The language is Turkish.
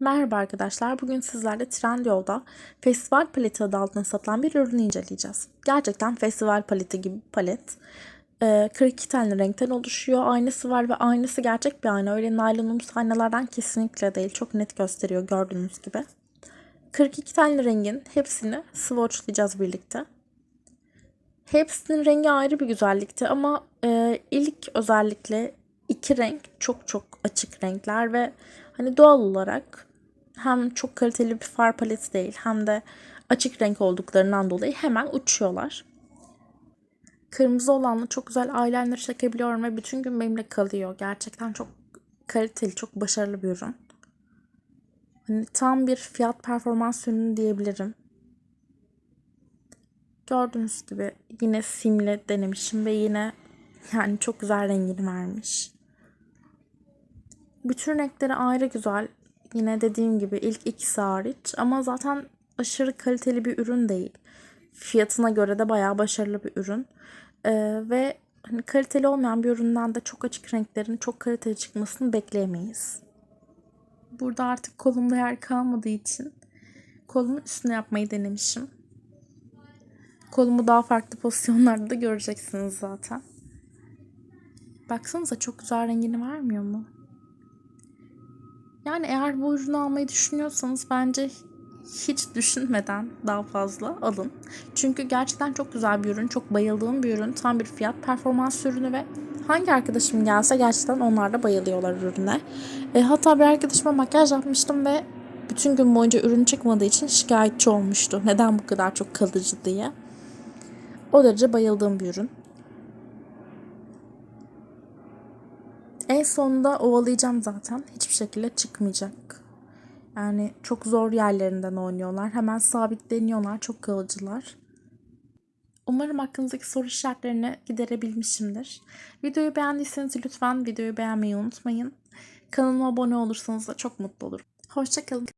Merhaba arkadaşlar. Bugün sizlerle Trendyol'da festival paleti adı altında satılan bir ürünü inceleyeceğiz. Gerçekten festival paleti gibi palet. Ee, 42 tane renkten oluşuyor. Aynası var ve aynası gerçek bir ayna. Öyle naylonumsu aynalardan kesinlikle değil. Çok net gösteriyor gördüğünüz gibi. 42 tane rengin hepsini swatchlayacağız birlikte. Hepsinin rengi ayrı bir güzellikti ama e, ilk özellikle iki renk çok çok açık renkler ve hani doğal olarak hem çok kaliteli bir far paleti değil hem de açık renk olduklarından dolayı hemen uçuyorlar. Kırmızı olanla çok güzel eyeliner çekebiliyorum ve bütün gün benimle kalıyor. Gerçekten çok kaliteli, çok başarılı bir ürün. Hani tam bir fiyat performans ürünü diyebilirim. Gördüğünüz gibi yine simle denemişim ve yine yani çok güzel rengini vermiş. Bütün renkleri ayrı güzel. Yine dediğim gibi ilk ikisi hariç ama zaten aşırı kaliteli bir ürün değil. Fiyatına göre de bayağı başarılı bir ürün. Ee, ve hani kaliteli olmayan bir üründen de çok açık renklerin çok kaliteli çıkmasını bekleyemeyiz. Burada artık kolumda yer kalmadığı için kolumun üstüne yapmayı denemişim. Kolumu daha farklı pozisyonlarda da göreceksiniz zaten. Baksanıza çok güzel rengini vermiyor mu? Yani eğer bu ürünü almayı düşünüyorsanız bence hiç düşünmeden daha fazla alın. Çünkü gerçekten çok güzel bir ürün. Çok bayıldığım bir ürün. Tam bir fiyat performans ürünü ve hangi arkadaşım gelse gerçekten onlar da bayılıyorlar ürüne. E, hatta bir arkadaşıma makyaj yapmıştım ve bütün gün boyunca ürün çıkmadığı için şikayetçi olmuştu. Neden bu kadar çok kalıcı diye. O derece bayıldığım bir ürün. En sonunda ovalayacağım zaten. Hiçbir şekilde çıkmayacak. Yani çok zor yerlerinden oynuyorlar. Hemen sabitleniyorlar. Çok kalıcılar. Umarım aklınızdaki soru işaretlerini giderebilmişimdir. Videoyu beğendiyseniz lütfen videoyu beğenmeyi unutmayın. Kanalıma abone olursanız da çok mutlu olurum. Hoşçakalın.